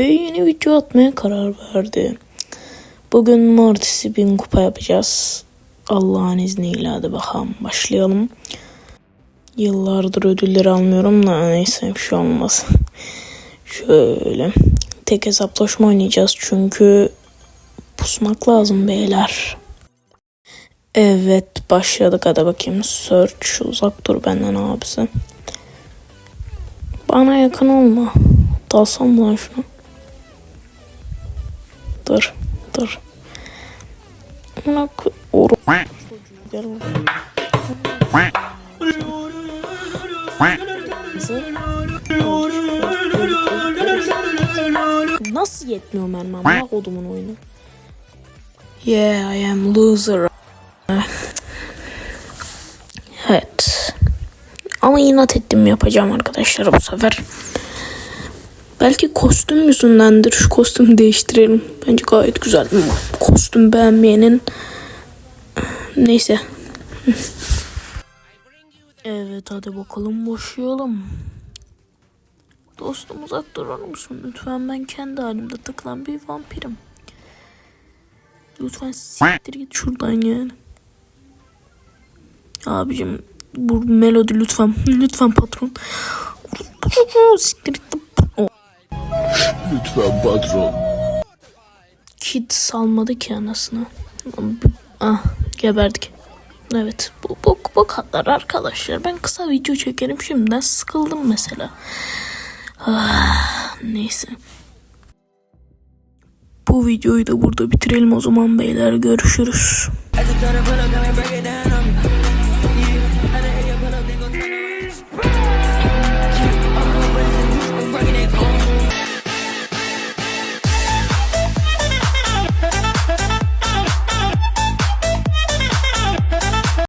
ve yeni video atmaya karar verdi. Bugün Mortis'i bin kupa yapacağız. Allah'ın izniyle hadi bakalım başlayalım. Yıllardır ödülleri almıyorum da neyse bir şey olmaz. Şöyle tek hesaplaşma oynayacağız çünkü pusmak lazım beyler. Evet başladık hadi bakayım. Search uzak dur benden abisi. Bana yakın olma. Dalsam lan şunu? Dur dur. Koy- Oru. Gel. Nasıl yetmiyor mermi amına kodumun oyunu? Yeah I am loser. Evet. Ama inat ettim yapacağım arkadaşlar bu sefer. Belki kostüm yüzündendir. Şu kostümü değiştirelim. Bence gayet güzel. Kostüm beğenmeyenin neyse. evet hadi bakalım boşayalım. Dostum uzak durur musun? Lütfen ben kendi halimde takılan bir vampirim. Lütfen siktir git şuradan yani. Abicim bu melodi lütfen. Lütfen patron. Siktir Lütfen patron. Kit salmadı ki anasını. Ah geberdik. Evet bu bok bok hatlar arkadaşlar. Ben kısa video çekerim şimdiden sıkıldım mesela. Ah, neyse. Bu videoyu da burada bitirelim o zaman beyler görüşürüz.